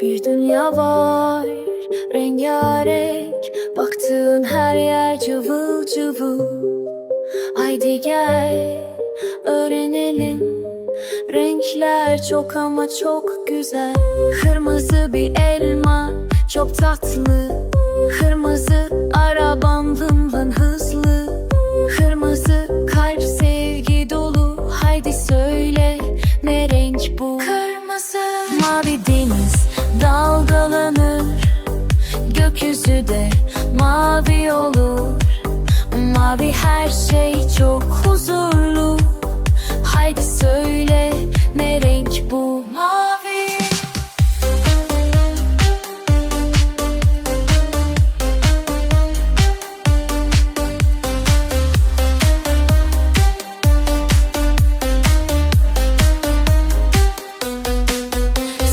Bir dünya var rengarenk. Baktığın her yer cıvıl cıvıl. Haydi gel öğrenelim. Renkler çok ama çok güzel. Kırmızı bir elma çok tatlı. Kırmızı arabam vın vın hızlı Gökyüzü de mavi olur. Mavi her şey çok huzurlu. Haydi söyle ne renk bu Mavi?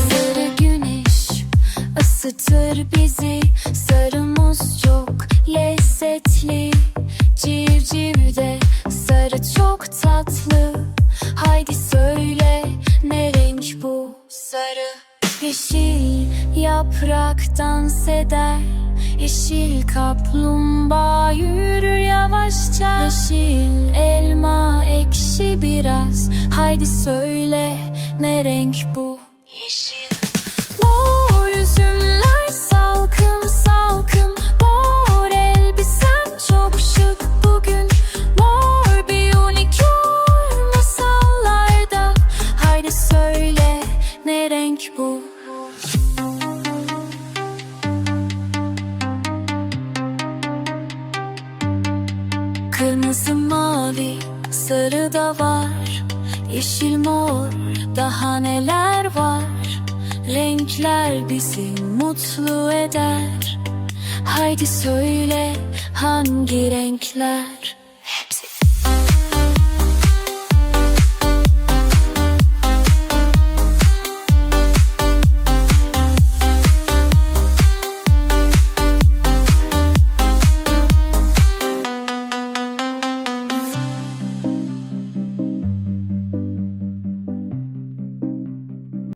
Sarı güneş ısıtır bizi çok tatlı. Haydi söyle ne renk bu Sarı? Yeşil yaprak dans eder. Yeşil kaplumbağa yürür yavaşça. Yeşil elma ekşi biraz. Haydi söyle ne renk bu Kırmızı mavi sarı da var. Yeşil mor daha neler var? Renkler bizi mutlu eder. Haydi söyle hangi renkler